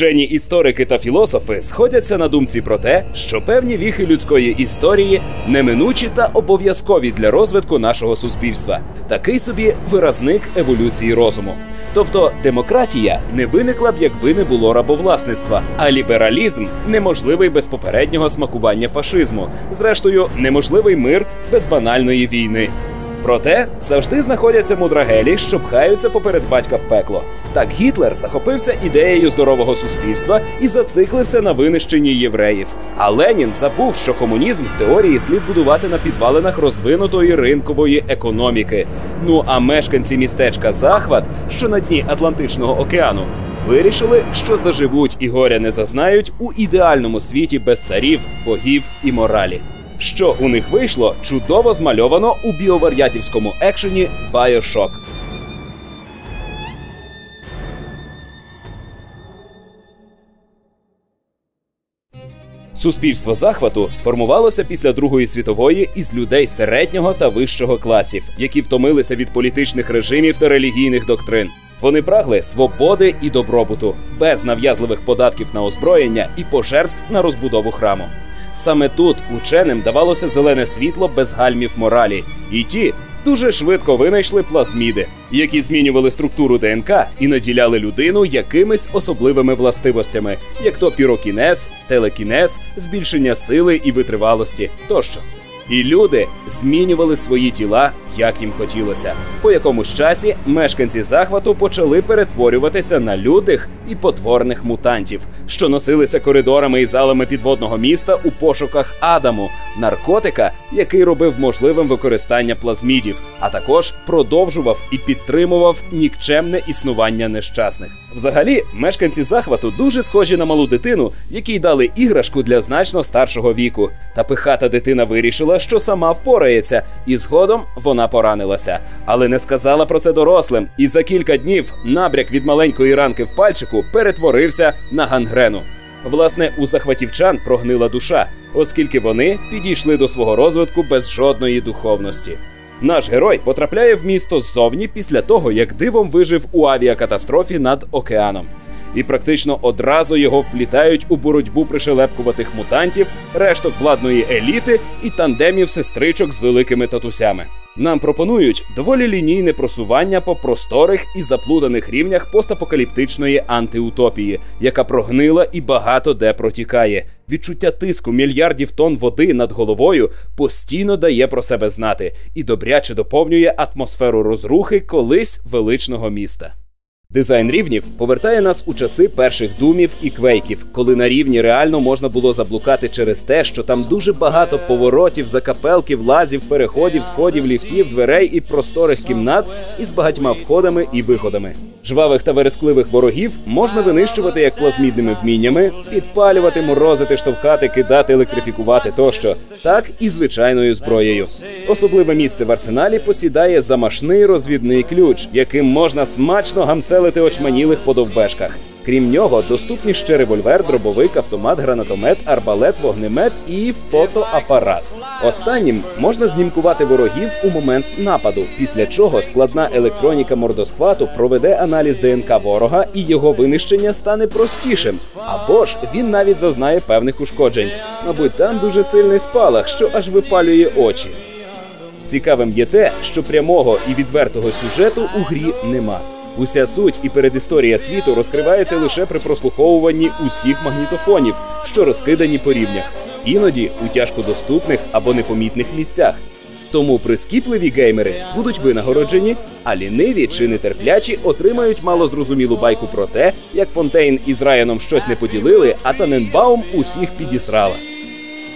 Вчені історики та філософи сходяться на думці про те, що певні віхи людської історії неминучі та обов'язкові для розвитку нашого суспільства. Такий собі виразник еволюції розуму. Тобто демократія не виникла б, якби не було рабовласництва, а лібералізм неможливий без попереднього смакування фашизму. Зрештою, неможливий мир без банальної війни. Проте завжди знаходяться мудрагелі, що пхаються поперед батька в пекло. Так Гітлер захопився ідеєю здорового суспільства і зациклився на винищенні євреїв. А Ленін забув, що комунізм в теорії слід будувати на підвалинах розвинутої ринкової економіки. Ну а мешканці містечка Захват, що на дні Атлантичного океану, вирішили, що заживуть і горя не зазнають у ідеальному світі без царів, богів і моралі. Що у них вийшло, чудово змальовано у біовар'ятівському екшені Bioshock. Суспільство захвату сформувалося після Другої світової із людей середнього та вищого класів, які втомилися від політичних режимів та релігійних доктрин. Вони прагли свободи і добробуту, без нав'язливих податків на озброєння і пожертв на розбудову храму. Саме тут ученим давалося зелене світло без гальмів моралі, і ті дуже швидко винайшли плазміди, які змінювали структуру ДНК і наділяли людину якимись особливими властивостями, як то пірокінез, телекінез, збільшення сили і витривалості тощо. І люди змінювали свої тіла, як їм хотілося. По якомусь часі мешканці захвату почали перетворюватися на лютих і потворних мутантів, що носилися коридорами і залами підводного міста у пошуках Адаму, наркотика, який робив можливим використання плазмідів, а також продовжував і підтримував нікчемне існування нещасних. Взагалі, мешканці захвату дуже схожі на малу дитину, якій дали іграшку для значно старшого віку. Та пихата дитина вирішила, що сама впорається, і згодом вона поранилася, але не сказала про це дорослим. І за кілька днів набряк від маленької ранки в пальчику перетворився на гангрену. Власне, у захватівчан прогнила душа, оскільки вони підійшли до свого розвитку без жодної духовності. Наш герой потрапляє в місто ззовні після того, як дивом вижив у авіакатастрофі над океаном. І практично одразу його вплітають у боротьбу пришелепкуватих мутантів, решток владної еліти і тандемів сестричок з великими татусями. Нам пропонують доволі лінійне просування по просторих і заплутаних рівнях постапокаліптичної антиутопії, яка прогнила і багато де протікає. Відчуття тиску мільярдів тонн води над головою постійно дає про себе знати і добряче доповнює атмосферу розрухи колись величного міста. Дизайн рівнів повертає нас у часи перших думів і квейків, коли на рівні реально можна було заблукати через те, що там дуже багато поворотів, закапелків, лазів, переходів, сходів, ліфтів, дверей і просторих кімнат із багатьма входами і виходами. Жвавих та верескливих ворогів можна винищувати як плазмідними вміннями, підпалювати, морозити, штовхати, кидати, електрифікувати тощо, так і звичайною зброєю. Особливе місце в арсеналі посідає замашний розвідний ключ, яким можна смачно гамселити очманілих по довбешках. Крім нього, доступні ще револьвер, дробовик, автомат, гранатомет, арбалет, вогнемет і фотоапарат. Останнім можна знімкувати ворогів у момент нападу, після чого складна електроніка мордосхвату проведе аналіз ДНК ворога і його винищення стане простішим. Або ж він навіть зазнає певних ушкоджень. Мабуть, там дуже сильний спалах, що аж випалює очі. Цікавим є те, що прямого і відвертого сюжету у грі нема. Уся суть і передісторія світу розкривається лише при прослуховуванні усіх магнітофонів, що розкидані по рівнях, іноді у тяжкодоступних або непомітних місцях. Тому прискіпливі геймери будуть винагороджені, а ліниві чи нетерплячі отримають малозрозумілу байку про те, як Фонтейн із Раяном щось не поділили, а Таненбаум усіх підісрала.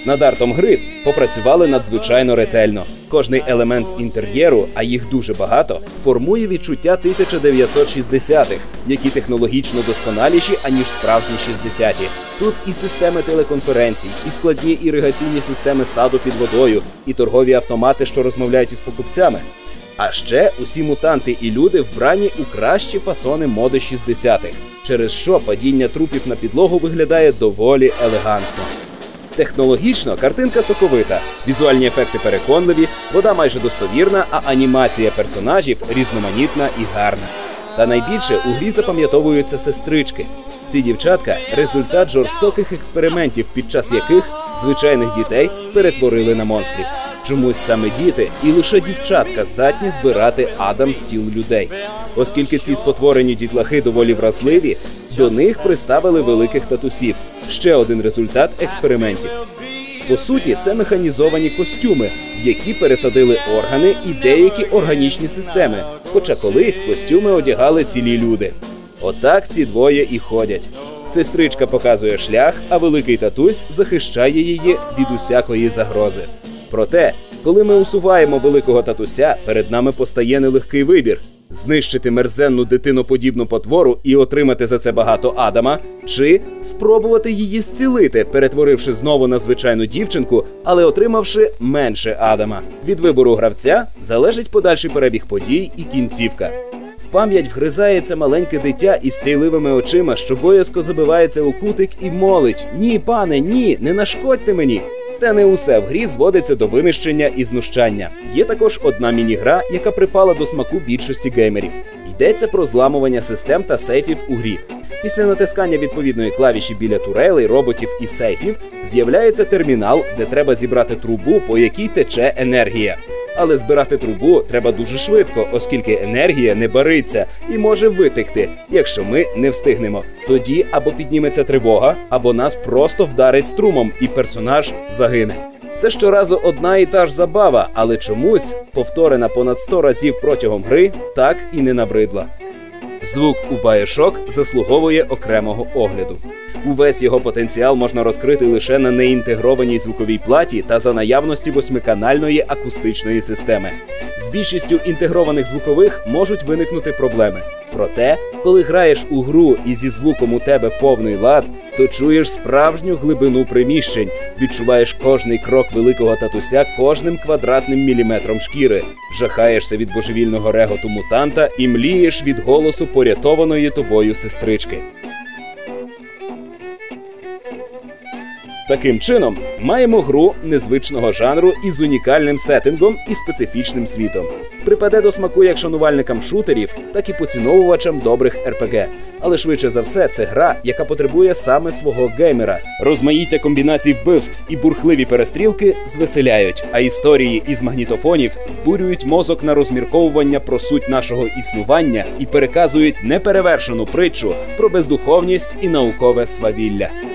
Над артом гри попрацювали надзвичайно ретельно. Кожний елемент інтер'єру, а їх дуже багато, формує відчуття 1960-х, які технологічно досконаліші аніж справжні 60-ті. Тут і системи телеконференцій, і складні іригаційні системи саду під водою, і торгові автомати, що розмовляють із покупцями. А ще усі мутанти і люди вбрані у кращі фасони моди 60-х, через що падіння трупів на підлогу виглядає доволі елегантно. Технологічно картинка соковита, візуальні ефекти переконливі, вода майже достовірна, а анімація персонажів різноманітна і гарна. Та найбільше у грі запам'ятовуються сестрички. Ці дівчатка результат жорстоких експериментів, під час яких звичайних дітей перетворили на монстрів. Чомусь саме діти і лише дівчатка здатні збирати адам з тіл людей. Оскільки ці спотворені дітлахи доволі вразливі, до них приставили великих татусів. Ще один результат експериментів. По суті, це механізовані костюми, в які пересадили органи і деякі органічні системи. Хоча колись костюми одягали цілі люди. Отак ці двоє і ходять. Сестричка показує шлях, а великий татусь захищає її від усякої загрози. Проте, коли ми усуваємо великого татуся, перед нами постає нелегкий вибір: знищити мерзенну дитиноподібну потвору і отримати за це багато адама, чи спробувати її зцілити, перетворивши знову на звичайну дівчинку, але отримавши менше адама. Від вибору гравця залежить подальший перебіг подій і кінцівка. В пам'ять вгризається маленьке дитя із сійливими очима, що боязко забивається у кутик і молить: Ні, пане, ні, не нашкодьте мені. Та не усе в грі зводиться до винищення і знущання. Є також одна міні-гра, яка припала до смаку більшості геймерів. Йдеться про зламування систем та сейфів у грі. Після натискання відповідної клавіші біля турелей, роботів і сейфів з'являється термінал, де треба зібрати трубу, по якій тече енергія. Але збирати трубу треба дуже швидко, оскільки енергія не бариться і може витекти, якщо ми не встигнемо. Тоді або підніметься тривога, або нас просто вдарить струмом, і персонаж загине. Це щоразу одна і та ж забава, але чомусь повторена понад 100 разів протягом гри так і не набридла. Звук у Bioshock заслуговує окремого огляду. Увесь його потенціал можна розкрити лише на неінтегрованій звуковій платі та за наявності восьмиканальної акустичної системи. З більшістю інтегрованих звукових можуть виникнути проблеми. Проте, коли граєш у гру і зі звуком у тебе повний лад, то чуєш справжню глибину приміщень, відчуваєш кожний крок великого татуся кожним квадратним міліметром шкіри, жахаєшся від божевільного реготу мутанта і млієш від голосу порятованої тобою сестрички. Таким чином, маємо гру незвичного жанру із унікальним сеттингом і специфічним світом. Припаде до смаку як шанувальникам шутерів, так і поціновувачам добрих РПГ. Але швидше за все, це гра, яка потребує саме свого геймера. Розмаїття комбінацій вбивств і бурхливі перестрілки звеселяють, а історії із магнітофонів збурюють мозок на розмірковування про суть нашого існування і переказують неперевершену притчу про бездуховність і наукове свавілля.